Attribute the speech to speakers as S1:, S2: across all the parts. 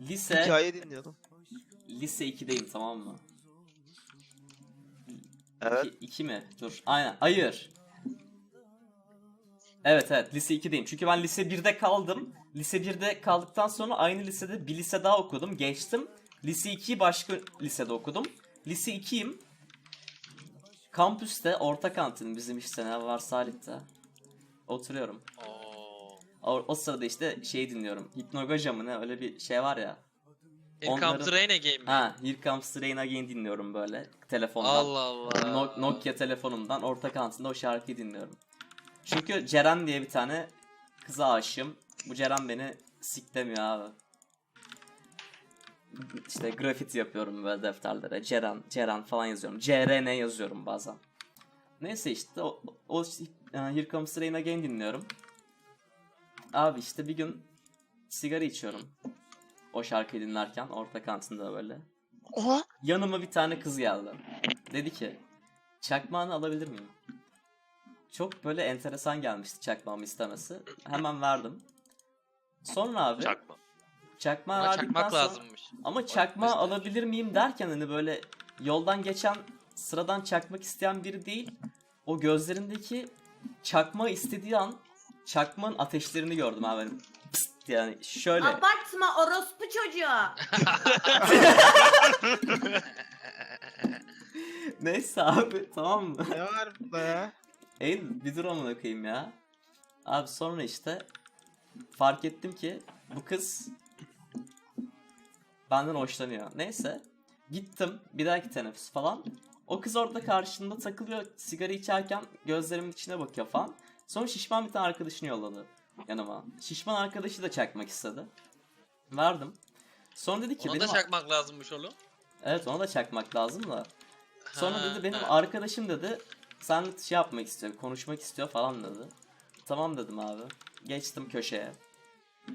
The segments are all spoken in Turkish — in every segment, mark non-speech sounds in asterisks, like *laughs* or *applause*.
S1: Lise
S2: Hikaye dinliyordum.
S1: lise 2'deyim tamam mı?
S2: Evet.
S1: 2 mi? Dur. Aynen. Hayır. Evet evet lise 2'deyim. Çünkü ben lise 1'de kaldım. Lise 1'de kaldıktan sonra aynı lisede bir lise daha okudum. Geçtim. Lise 2'yi başka lisede okudum. Lise 2'yim. Kampüste orta kantin bizim işte ne var Salih'te. Oturuyorum.
S3: Oo.
S1: O, o sırada işte şey dinliyorum. Hipnogaja mı ne öyle bir şey var ya.
S3: Here
S1: Onların-
S3: comes rain again mi?
S1: Ha, Here Comes Rain Again dinliyorum böyle telefondan.
S3: Allah Allah.
S1: No- Nokia telefonumdan orta kantinde o şarkıyı dinliyorum. Çünkü Ceren diye bir tane kıza aşığım. Bu Ceren beni siklemiyor abi. İşte grafiti yapıyorum böyle defterlere. Ceren, Ceren falan yazıyorum. CRN yazıyorum bazen. Neyse işte o, o Here Comes Rain Again dinliyorum. Abi işte bir gün sigara içiyorum. O şarkıyı dinlerken orta kantinde böyle.
S2: Oha.
S1: Yanıma bir tane kız geldi. Dedi ki çakmağını alabilir miyim? Çok böyle enteresan gelmişti çakmağımı istemesi. Hemen verdim. Sonra abi
S4: Çakma.
S1: çakmağı
S3: Ama
S1: verdikten
S3: çakmak
S1: sonra...
S3: lazımmış.
S1: Ama çakmağı alabilir miyim derken hani böyle yoldan geçen sıradan çakmak isteyen biri değil. O gözlerindeki çakmağı istediği an çakmağın ateşlerini gördüm abi. Böyle pıst yani şöyle.
S5: Abartma orospu çocuğu. *laughs*
S1: Neyse abi tamam mı?
S2: Ne var burada ya?
S1: Eylül bir dur amına koyayım ya. Abi sonra işte fark ettim ki bu kız benden hoşlanıyor. Neyse gittim bir dahaki teneffüs falan. O kız orada karşımda takılıyor sigara içerken gözlerimin içine bakıyor falan. Sonra şişman bir tane arkadaşını yolladı yanıma. Şişman arkadaşı da çakmak istedi. Verdim. Sonra dedi ki
S3: Ona da
S1: benim
S3: çakmak lazımmış oğlum.
S1: Evet ona da çakmak lazım da. Sonra
S3: Ha,
S1: dedi benim
S3: ha.
S1: arkadaşım dedi sen şey yapmak istiyor, konuşmak istiyor falan dedi. Tamam dedim abi. Geçtim köşeye.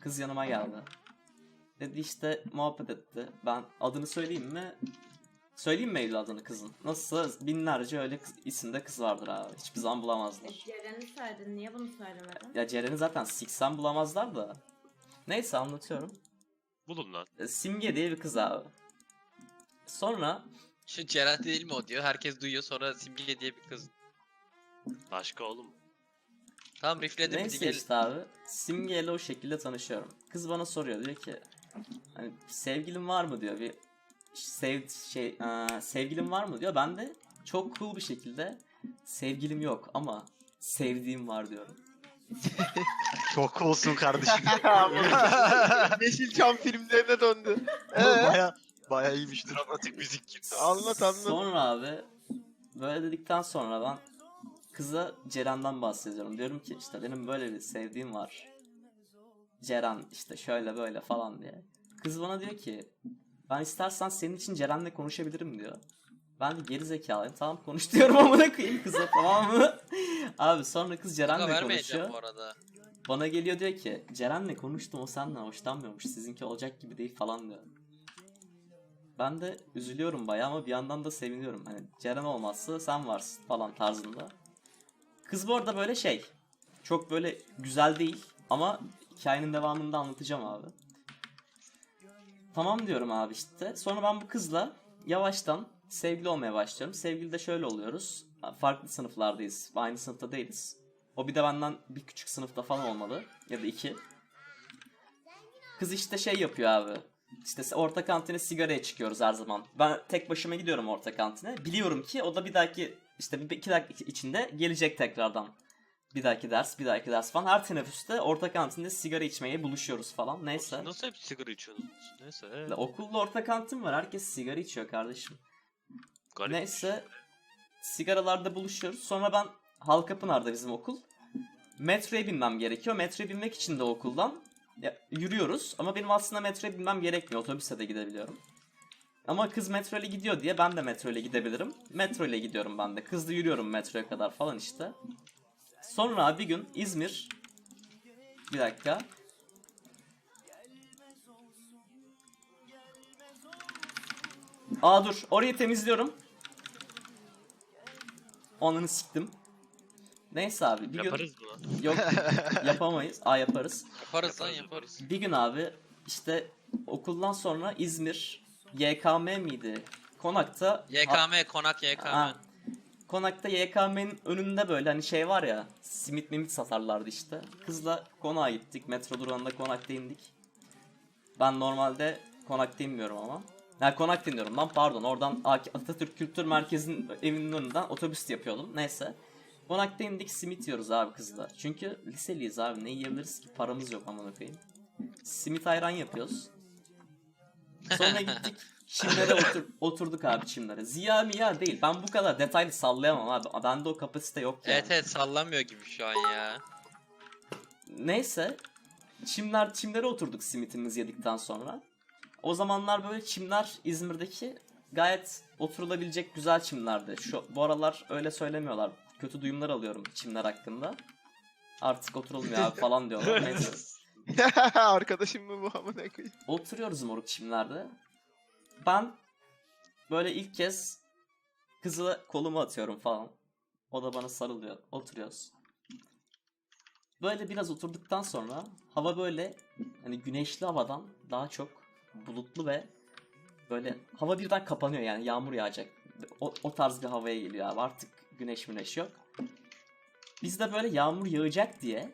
S1: Kız yanıma geldi. Dedi işte muhabbet etti. Ben adını söyleyeyim mi? Söyleyeyim mi Eylül adını kızın? Nasılsa binlerce öyle kız, isimde kız vardır abi. Hiçbir zaman bulamazlar.
S5: Ceren'i söyledin niye bunu söylemedin?
S1: Ya Ceren'i zaten siksen bulamazlar da. Neyse anlatıyorum.
S4: Bulun lan.
S1: E, Simge diye bir kız abi. Sonra
S3: Şu Ceren değil mi o diyor. Herkes duyuyor sonra Simge diye bir kız.
S4: Başka oğlum.
S3: Tamam rifledim bizi
S1: Neyse
S3: gel.
S1: işte abi. Simge ile o şekilde tanışıyorum. Kız bana soruyor diyor ki hani sevgilin var mı diyor bir sev şey eee, sevgilin var mı diyor. Ben de çok cool bir şekilde sevgilim yok ama sevdiğim var diyorum. *laughs*
S4: Çok olsun kardeşim. *laughs*
S2: Yeşilçam filmlerine döndü. Ee,
S4: baya baya iyiymiş. Dramatik müzik gibi.
S2: anlat anlat.
S1: Sonra abi böyle dedikten sonra ben kıza Ceren'den bahsediyorum. Diyorum ki işte benim böyle bir sevdiğim var. Ceren işte şöyle böyle falan diye. Kız bana diyor ki ben istersen senin için Ceren'le konuşabilirim diyor. Ben de geri zekalıyım. Tamam konuş *laughs* diyorum amına koyayım kıza tamam mı? Abi sonra kız Ceren'le konuşuyor.
S3: bu arada.
S1: Bana geliyor diyor ki Ceren'le konuştum o senden hoşlanmıyormuş. Sizinki olacak gibi değil falan diyor. Ben de üzülüyorum bayağı ama bir yandan da seviniyorum. Hani Ceren olmazsa sen varsın falan tarzında. Kız bu arada böyle şey. Çok böyle güzel değil ama hikayenin devamında anlatacağım abi. Tamam diyorum abi işte. Sonra ben bu kızla yavaştan sevgili olmaya başlıyorum. Sevgili de şöyle oluyoruz. Farklı sınıflardayız. Aynı sınıfta değiliz. O bir de benden bir küçük sınıfta falan olmalı. Ya da iki. Kız işte şey yapıyor abi. İşte orta kantine sigaraya çıkıyoruz her zaman. Ben tek başıma gidiyorum orta kantine. Biliyorum ki o da bir dahaki işte bir iki dakika içinde gelecek tekrardan. Bir dahaki ders, bir dahaki ders falan. Her teneffüste orta kantinde sigara içmeye buluşuyoruz falan. Neyse.
S4: Nasıl hep sigara içiyordunuz? Neyse.
S1: La, Okulda orta kantin var. Herkes sigara içiyor kardeşim.
S4: garip.
S1: Neyse sigaralarda buluşuyoruz. Sonra ben Halkapınar'da bizim okul. Metroya binmem gerekiyor. Metroya binmek için de okuldan ya, yürüyoruz. Ama benim aslında metroya binmem gerekmiyor. Otobüse de gidebiliyorum. Ama kız metro ile gidiyor diye ben de metro ile gidebilirim. Metro ile gidiyorum ben de. Kızla yürüyorum metroya kadar falan işte. Sonra bir gün İzmir... Bir dakika. Aa dur. Orayı temizliyorum. Onunu siktim. Neyse abi bir gün...
S4: Yaparız lan?
S1: Yok *laughs* yapamayız. Aa yaparız.
S3: Yaparız lan
S4: Yaparız,
S3: yaparız.
S1: Bir gün abi işte okuldan sonra İzmir YKM miydi? Konakta
S3: YKM, konak YKM.
S1: Ha. Konakta YKM'nin önünde böyle hani şey var ya simit mimit satarlardı işte. Kızla konağa gittik. Metro durağında konakta indik. Ben normalde konakta inmiyorum ama. Yani konakta iniyorum lan pardon. Oradan Atatürk Kültür Merkezi'nin evinin önünden otobüs yapıyordum. Neyse. Konakta indik simit yiyoruz abi kızla. Çünkü liseliyiz abi ne yiyebiliriz ki paramız yok amına koyayım. Simit ayran yapıyoruz. Sonra gittik çimlere otur, oturduk abi çimlere. Ziya miya değil. Ben bu kadar detaylı sallayamam abi. Bende o kapasite yok yani.
S3: Evet evet sallamıyor gibi şu an ya.
S1: Neyse. Çimler, çimlere oturduk simitimizi yedikten sonra. O zamanlar böyle çimler İzmir'deki gayet oturulabilecek güzel çimlerdi. Şu bu aralar öyle söylemiyorlar. Kötü duyumlar alıyorum çimler hakkında. Artık oturulmuyor abi falan diyorlar. *laughs* Neyse. *laughs*
S2: Arkadaşım mı bu amına koyayım?
S1: Oturuyoruz moruk çimlerde. Ben böyle ilk kez kızı kolumu atıyorum falan. O da bana sarılıyor. Oturuyoruz. Böyle biraz oturduktan sonra hava böyle hani güneşli havadan daha çok bulutlu ve böyle hava birden kapanıyor yani yağmur yağacak. O, o tarz bir havaya geliyor abi artık güneş güneş yok. Biz de böyle yağmur yağacak diye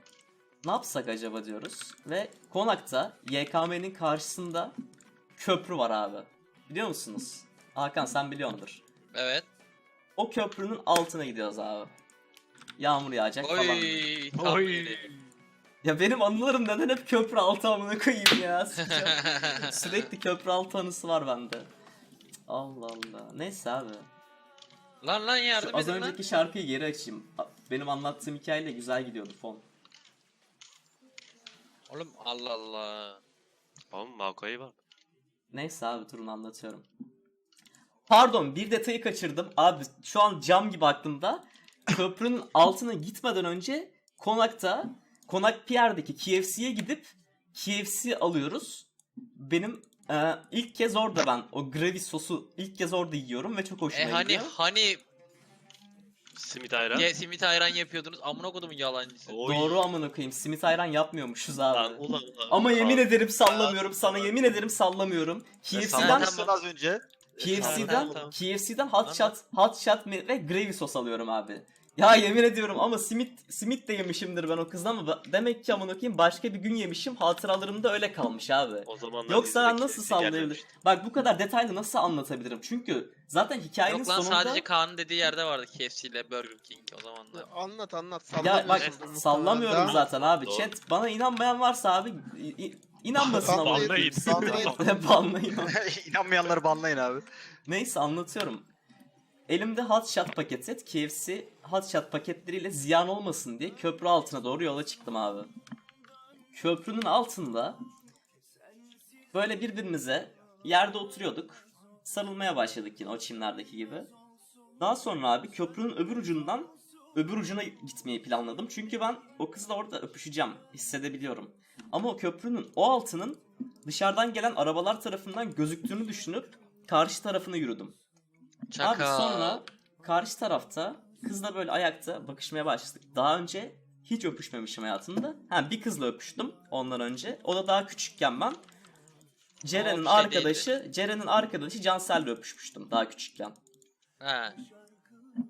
S1: ne yapsak acaba diyoruz. Ve konakta YKM'nin karşısında köprü var abi. Biliyor musunuz? Hakan sen biliyordur.
S3: Evet.
S1: O köprünün altına gidiyoruz abi. Yağmur yağacak falan.
S3: Oy. tam
S4: Oy.
S1: Ya benim anılarım neden hep köprü altı amına koyayım ya. *laughs* Sürekli köprü altı anısı var bende. Allah Allah. Neyse abi.
S3: lan lan
S1: Şu
S3: yardım
S1: az
S3: edin lan.
S1: önceki şarkıyı geri açayım. Benim anlattığım hikayeyle güzel gidiyordu fon.
S3: Oğlum Allah Allah.
S4: Oğlum Mako'ya bak.
S1: Neyse abi durun anlatıyorum. Pardon bir detayı kaçırdım. Abi şu an cam gibi aklımda. Köprünün altına gitmeden önce konakta Konak Pierre'deki KFC'ye gidip KFC alıyoruz. Benim e, ilk kez orada ben o gravy sosu ilk kez orada yiyorum ve çok hoşuma
S3: E hani
S1: gidiyor.
S3: hani
S4: Simit ayran.
S3: ye, simit ayran yapıyordunuz. Amına kodumun yalancısı.
S4: Oy.
S1: Doğru amına koyayım. Simit ayran yapmıyormuşuz abi.
S4: Lan ulan ulan.
S1: Ama yemin
S4: Abi,
S1: ederim sallamıyorum. Sana yemin ederim sallamıyorum.
S4: sen
S1: KFC'den
S3: salladın
S4: az önce.
S1: KFC'den
S3: Tamam, tamam.
S1: KFC'den hot
S3: Tamam.
S1: shot hot shot ve gravy sos alıyorum abi. Ya yemin ediyorum ama simit simit de yemişimdir ben o kızdan ama demek ki amına koyayım başka bir gün yemişim hatıralarımda öyle kalmış abi.
S4: O zamanlar
S1: Yoksa nasıl
S4: gelmemişti.
S1: Bak bu kadar detaylı nasıl anlatabilirim? Çünkü zaten hikayenin
S3: Yok lan
S1: sonunda
S3: sadece Kaan'ın dediği yerde vardı KFC ile Burger King o zamanlar.
S2: Anlat anlat.
S1: ya bak sallamıyorum zaten abi.
S4: Doğru.
S1: Chat bana inanmayan varsa abi inanmasın ama.
S4: Banlayın.
S2: Banlayın. *laughs*
S1: Banlayın. *laughs*
S4: İnanmayanları banlayın abi.
S1: Neyse anlatıyorum. Elimde hot shot paketi, KFC hot shot paketleriyle ziyan olmasın diye köprü altına doğru yola çıktım abi. Köprünün altında böyle birbirimize yerde oturuyorduk. Sarılmaya başladık yine o çimlerdeki gibi. Daha sonra abi köprünün öbür ucundan öbür ucuna gitmeyi planladım. Çünkü ben o kızla orada öpüşeceğim. Hissedebiliyorum. Ama o köprünün o altının dışarıdan gelen arabalar tarafından gözüktüğünü düşünüp karşı tarafına yürüdüm.
S3: Çakal.
S1: Abi sonra karşı tarafta kızla böyle ayakta bakışmaya başladık. Daha önce hiç öpüşmemişim hayatımda. Ha bir kızla öpüştüm ondan önce. O da daha küçükken ben. Ceren'in
S3: şey
S1: arkadaşı, Ceren'in arkadaşı Cansel'le öpüşmüştüm daha küçükken.
S3: He.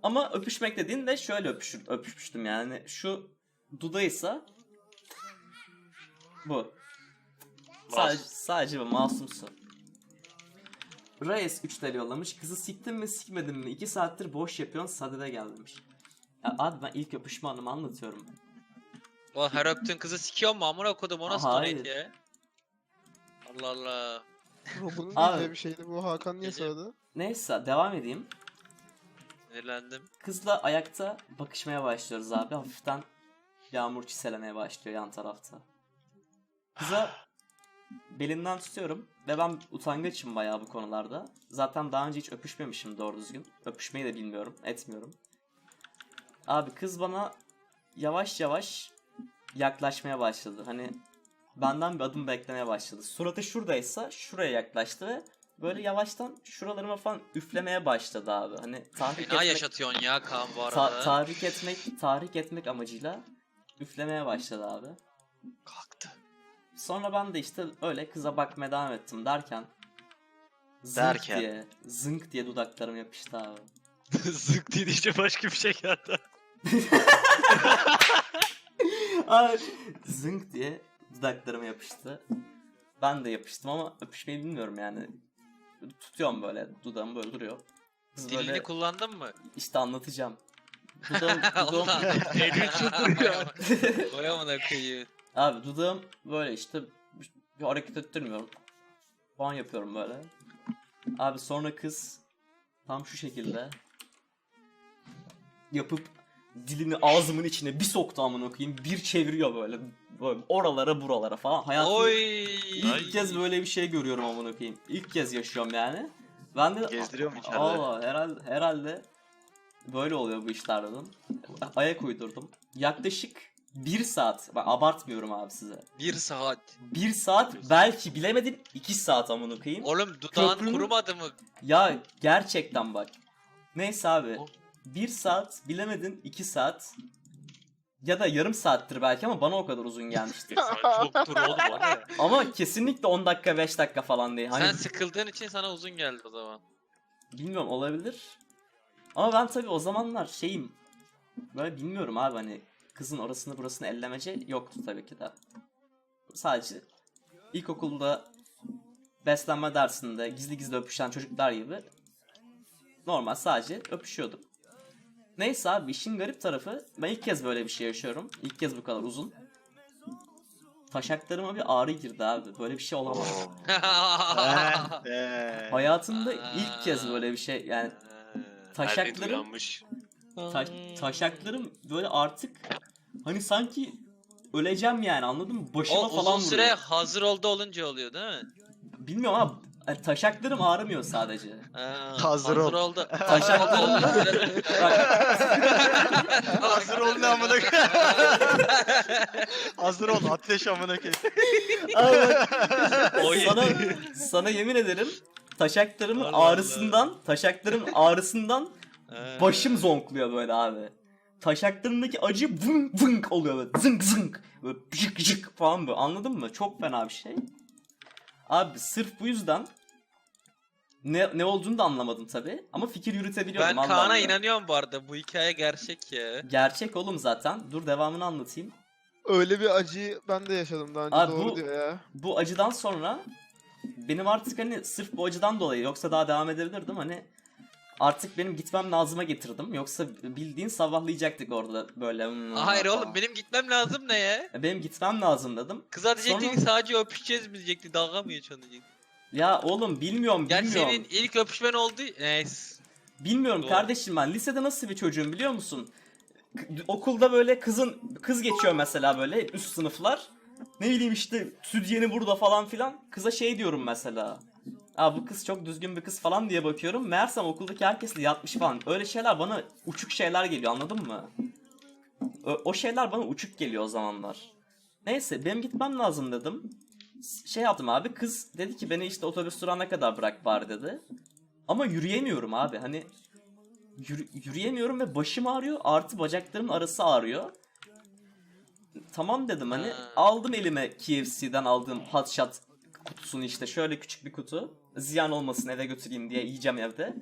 S1: Ama öpüşmek dediğin de şöyle öpüşür, öpüşmüştüm yani. Şu dudaysa bu. Sadece, sadece bu masumsu. Reyes 3 TL yollamış. Kızı siktin mi sikmedin mi? 2 saattir boş yapıyorsun sadede gel demiş. Ya abi ben ilk öpüşme anımı anlatıyorum.
S3: O her öptüğün kızı sikiyor mu amına kodum o nasıl
S1: Hayır.
S3: donate ya? Allah Allah.
S2: Bunun *laughs*
S1: Abi.
S2: bir şeydi bu Hakan niye
S3: Gece-
S2: söyledi?
S1: Neyse devam edeyim.
S3: Sinirlendim.
S1: Kızla ayakta bakışmaya başlıyoruz abi. Hafiften yağmur çiselemeye başlıyor yan tarafta. Kıza belinden tutuyorum ve ben utangaçım bayağı bu konularda. Zaten daha önce hiç öpüşmemişim doğru düzgün. Öpüşmeyi de bilmiyorum, etmiyorum. Abi kız bana yavaş yavaş yaklaşmaya başladı. Hani benden bir adım beklemeye başladı. Suratı şuradaysa şuraya yaklaştı ve böyle yavaştan şuralarıma falan üflemeye başladı abi. Hani tahrik
S3: Fena
S1: etmek,
S3: yaşatıyorsun ya Kaan bu
S1: ta-
S3: arada.
S1: tahrik etmek, tahrik etmek amacıyla üflemeye başladı abi.
S4: Kalktı.
S1: Sonra ben de işte öyle kıza bakmaya devam ettim derken zınk
S4: Derken?
S1: diye, zınk diye dudaklarım yapıştı abi. *laughs*
S4: Zık diye deyince başka bir şey geldi. *laughs*
S1: Abi zınk diye dudaklarıma yapıştı. Ben de yapıştım ama öpüşmeyi bilmiyorum yani. Tutuyorum böyle dudağım böyle duruyor. Kız
S3: Dilini
S1: böyle
S3: kullandın mı?
S1: işte anlatacağım. *laughs* Dudağım, dudağım,
S3: Ulan.
S4: Elini çıldırıyor.
S3: Vay amına koyayım.
S1: Abi dudağım böyle işte bir, hareket ettirmiyorum. Falan yapıyorum böyle. Abi sonra kız tam şu şekilde yapıp dilini ağzımın içine bir soktu amına koyayım bir çeviriyor böyle böyle oralara buralara falan hayatımda
S3: Oy.
S1: ilk kez böyle bir şey görüyorum amına koyayım ilk kez yaşıyorum yani ben de
S4: Gezdiriyor mu içeride?
S1: Allah herhalde herhalde böyle oluyor bu işler dedim ayak uydurdum yaklaşık bir saat ben abartmıyorum abi size
S3: Bir saat.
S1: bir saat belki bilemedin iki saat amına koyayım
S3: Oğlum dudağın
S1: Köprünün-
S3: kurumadı mı?
S1: ya gerçekten bak. Neyse abi.
S3: O-
S1: Bir saat bilemedin iki saat. Ya da yarım saattir belki ama bana o kadar uzun gelmişti. *laughs*
S4: Çok dur oğlum o ne?
S1: ama kesinlikle 10 dakika 5 dakika falan değil. Hani
S3: Sen sıkıldığın için sana uzun geldi o zaman.
S1: bilmiyorum olabilir. Ama ben tabii o zamanlar şeyim. Böyle bilmiyorum abi hani kızın orasını burasını ellemece yoktu tabii ki de. Sadece ilkokulda beslenme dersinde gizli gizli öpüşen çocuklar gibi normal sadece öpüşüyordum. Neyse abi işin garip tarafı ben ilk kez böyle bir şey yaşıyorum. İlk kez bu kadar uzun. Taşaklarıma bir ağrı girdi abi. Böyle bir şey olamaz.
S4: Eee. *laughs*
S1: Hayatımda ilk kez böyle bir şey yani
S4: Taşakları...
S1: taşaklarım
S4: uyanmış.
S1: Ta- taşaklarım böyle artık hani sanki öleceğim yani anladın mı? Başıma
S3: o
S1: falan
S3: uzun süre
S1: vuruyor.
S3: hazır oldu olunca oluyor değil mi?
S1: Bilmiyorum ama e, taşaklarım ağrımıyor sadece.
S3: Ha,
S4: Hazır ol.
S3: oldu. *laughs*
S1: Taşaklarım Bak, *laughs*
S4: Hazır ol ne amına koyayım. *laughs* Hazır ol ateş amına
S1: sana, sana yemin ederim taşaklarımın ağrısından taşaklarımın ağrısından başım zonkluyor böyle abi. Taşaklarımdaki acı vınk vınk oluyor böyle zınk zınk. Böyle jık jık falan böyle anladın mı? Çok fena bir şey. Abi sırf bu yüzden ne, ne olduğunu da anlamadım tabi ama fikir yürütebiliyordum.
S3: Ben Kaan'a inanıyorum bu arada. Bu hikaye gerçek ya.
S1: Gerçek oğlum zaten. Dur devamını anlatayım.
S2: Öyle bir acıyı ben de yaşadım daha önce
S1: Abi
S2: doğru
S1: bu-
S2: diyor ya.
S1: Bu acıdan sonra benim artık hani sırf bu acıdan dolayı yoksa daha devam edebilirdim hani artık benim gitmem lazıma getirdim. Yoksa bildiğin sabahlayacaktık orada böyle. hmm,
S3: Hayır
S1: falan.
S3: oğlum benim gitmem lazım ne ya?
S1: Benim gitmem lazım dedim.
S3: Kıza diyecekti
S1: Sonra-
S3: ki sadece öpüşeceğiz mi diyecekti. Dalga mı geçiyorsun diyecekti.
S1: Ya oğlum bilmiyorum
S3: Gerçi
S1: bilmiyorum.
S3: senin ilk öpüşmen oldu. Neyse.
S1: Bilmiyorum
S3: Doğru.
S1: kardeşim ben lisede nasıl bir çocuğum biliyor musun? Okulda böyle kızın kız geçiyor mesela böyle üst sınıflar. Ne bileyim işte sütyeni burada falan filan. Kıza şey diyorum mesela. Aa bu kız çok düzgün bir kız falan diye bakıyorum. Meğersem okuldaki herkesle yatmış falan. Öyle şeyler bana uçuk şeyler geliyor anladın mı? Ö- o şeyler bana uçuk geliyor o zamanlar. Neyse benim gitmem lazım dedim. Şey yaptım abi kız dedi ki beni işte otobüs durağına kadar bırak bari dedi. Ama yürüyemiyorum abi hani yürü- yürüyemiyorum ve başım ağrıyor artı bacaklarımın arası ağrıyor. Tamam dedim hani
S3: Ha.
S1: aldım elime KFC'den aldığım hot shot kutusunu işte şöyle küçük bir kutu. Ziyan olmasın eve götüreyim diye yiyeceğim evde.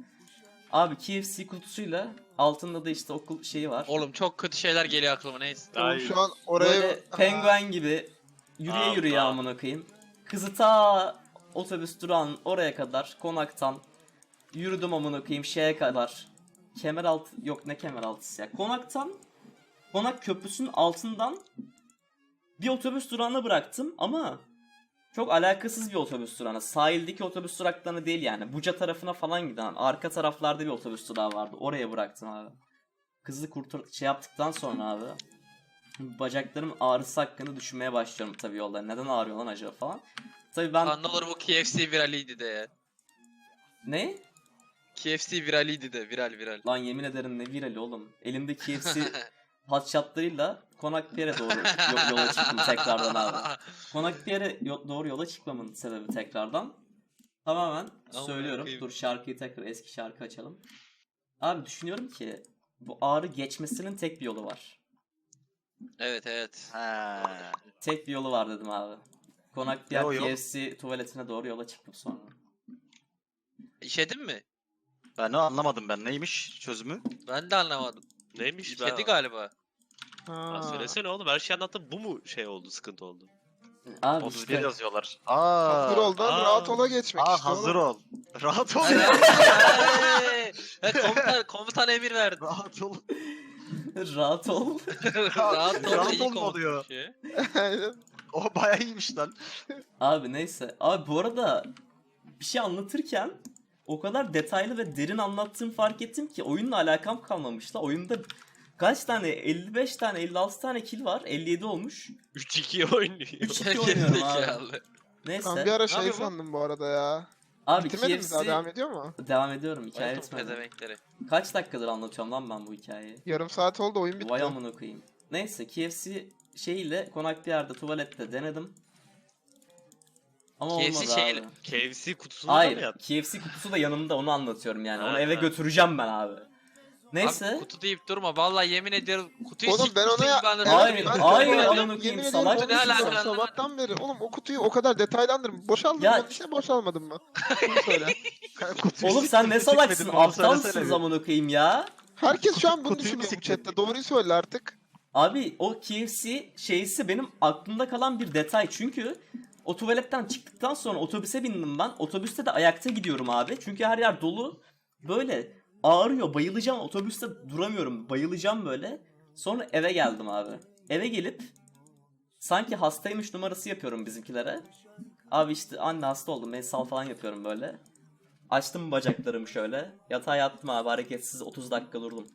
S1: Abi KFC kutusuyla altında da işte okul şeyi var.
S3: Oğlum çok kötü şeyler geliyor aklıma neyse.
S2: Oğlum şu an oraya...
S1: Böyle penguen gibi yürüye
S4: Allah.
S1: yürüye amına koyayım. Kızı ta otobüs durağın oraya kadar konaktan yürüdüm amına koyayım şeye kadar. Kemeraltı yok ne kemeraltısı ya. Konaktan Konak köprüsünün altından bir otobüs durağına bıraktım ama çok alakasız bir otobüs durağına. Sahildeki otobüs duraklarına değil yani. Buca tarafına falan giden arka taraflarda bir otobüs durağı vardı. Oraya bıraktım abi. Kızı kurtar şey yaptıktan sonra abi bacaklarım ağrısı hakkında düşünmeye başlıyorum tabii yolda. Neden ağrıyor lan acaba falan. Tabii ben...
S3: Lan ne olur bu KFC viraliydi de ya.
S1: Ne?
S3: KFC viraliydi de viral viral.
S1: Lan yemin ederim ne virali oğlum. Elimde KFC hotshotlarıyla *laughs* Konak Pierre'e doğru yo- yola çıktım tekrardan abi. *laughs* Konak yo- doğru yola çıkmamın sebebi tekrardan. Tamamen
S3: Aman
S1: söylüyorum.
S3: koyayım.
S1: Dur şarkıyı tekrar eski şarkı açalım. Abi düşünüyorum ki bu ağrı geçmesinin tek bir yolu var.
S3: evet evet.
S4: Ha.
S1: Tek bir yolu var dedim abi. Konak
S6: yol?
S1: KFC tuvaletine doğru yola çıktım sonra.
S3: İşedin mi?
S6: Ben de anlamadım ben neymiş çözümü?
S3: Ben de anlamadım.
S4: Neymiş?
S3: İşedi galiba.
S4: Ha,
S2: Ha.
S4: söylesene oğlum her şeyi anlattın bu mu şey oldu sıkıntı oldu?
S1: Abi
S6: 31
S1: işte
S6: yazıyorlar. Aa,
S2: Hazır ol lan
S4: aa.
S2: rahat ola geçmek
S6: Aa
S2: işte
S6: hazır
S2: oğlum.
S6: ol. Rahat ol.
S3: Hey! *laughs* *laughs* Hey, komutan, komutan emir verdi.
S6: Rahat ol. *laughs*
S1: rahat ol.
S3: Rahat ol.
S6: Rahat
S3: iyi
S6: ol mu
S3: komutan
S6: oluyor?
S3: şey.
S2: Aynen.
S6: O bayağı iyiymiş lan.
S1: Abi neyse. Abi bu arada bir şey anlatırken o kadar detaylı ve derin anlattığım fark ettim ki oyunla alakam kalmamış da oyunda kaç tane 55 tane 56 tane kill var 57 olmuş
S4: 3-2 oynuyor.
S1: 3-2 oynuyorum abi.
S3: Gerizekalı.
S2: Ben
S1: Neyse.
S2: bir ara şey
S3: bu?
S2: sandım bu arada ya.
S1: Abi
S2: Bitirmedin
S1: KFC
S2: daha devam ediyor mu?
S1: devam ediyorum hikaye bitmedi. Kaç dakikadır anlatıyorum lan ben bu hikayeyi.
S2: Yarım saat oldu oyun bitti.
S1: Vay amına koyayım. Neyse KFC şeyiyle konak bir yerde tuvalette denedim. Ama
S3: KFC
S1: olmadı
S3: şeyle-
S1: abi.
S4: KFC kutusunu da mı
S1: Hayır,
S4: yaptın?
S1: KFC kutusu da yanımda onu anlatıyorum yani. Onu eve götüreceğim ben abi. Neyse.
S3: Abi kutu deyip durma. Vallahi yemin ediyorum kutuyu
S2: Oğlum ben ona
S3: gibi anlatıyorum.
S1: Hayır,
S2: Ben
S1: hayır, amına
S2: yemin ediyorum
S1: salak?
S3: Ne alaka?
S2: Sabahtan beri oğlum o kutuyu o kadar detaylandırma. Boşaldın
S1: Ya-
S2: mı? İşte boşalmadın mı? *laughs* Bunu söyle.
S6: Kutuyu
S1: Oğlum sen ne salaksın?
S6: sikmedin, onu
S1: Aptal
S6: söylesene
S1: mısınız
S6: bir.
S1: amına koyayım ya?
S2: Herkes şu an bunu
S6: Kutuyu
S2: düşünüyor bu chatte. Doğruyu söyle artık.
S1: Abi o KFC şeysi benim aklımda kalan bir detay. Çünkü o tuvaletten çıktıktan sonra otobüse bindim ben. Otobüste de ayakta gidiyorum abi. Çünkü her yer dolu. Böyle ağrıyor, bayılacağım. Otobüste duramıyorum. Bayılacağım böyle. Sonra eve geldim abi. Eve gelip sanki hastaymış numarası yapıyorum bizimkilere. Abi işte anne hasta oldum. Ben sal falan yapıyorum böyle. Açtım bacaklarımı şöyle. Yatağa yattım abi hareketsiz 30 dakika durdum.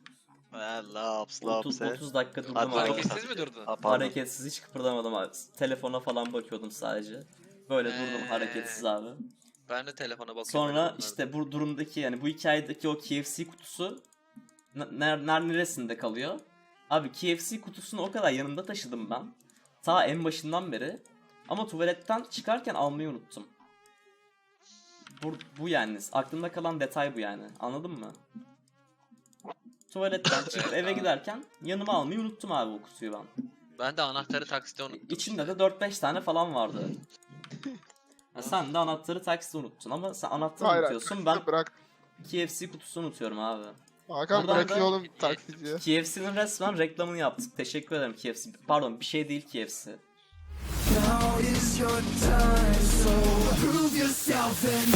S6: Ha, Laps
S1: 30,
S6: laps.
S1: 30 dakika durdum abi.
S3: Hareketsiz mi durdun?
S1: Hareketsiz hiç kıpırdamadım abi. Telefona falan bakıyordum sadece. Böyle durdum hareketsiz abi.
S3: Ben de telefona bakıyorum.
S1: Sonra işte bu durumdaki yani bu hikayedeki o KFC kutusu ner, ner neresinde kalıyor? Abi KFC kutusunu o kadar yanımda taşıdım ben. Ta en başından beri. Ama tuvaletten çıkarken almayı unuttum. Bu, bu yani. Aklımda kalan detay bu yani. Anladın mı? Tuvaletten *laughs* çıkıp eve giderken yanıma almayı unuttum abi o kutuyu ben.
S3: Ben de anahtarı taksite unuttum.
S1: İçinde de 4-5 tane falan vardı. *laughs* Ya sen de anahtarı takside unuttun ama sen anahtarı
S2: Hayır.
S1: unutuyorsun. Ben
S2: Bırak.
S1: KFC kutusunu unutuyorum abi.
S2: Hakan
S1: Buradan
S2: bırakıyor
S1: da-
S2: oğlum taksiciye.
S1: KFC'nin resmen reklamını yaptık. Teşekkür ederim KFC. Pardon bir şey değil KFC.
S7: Now is your time, so prove yourself and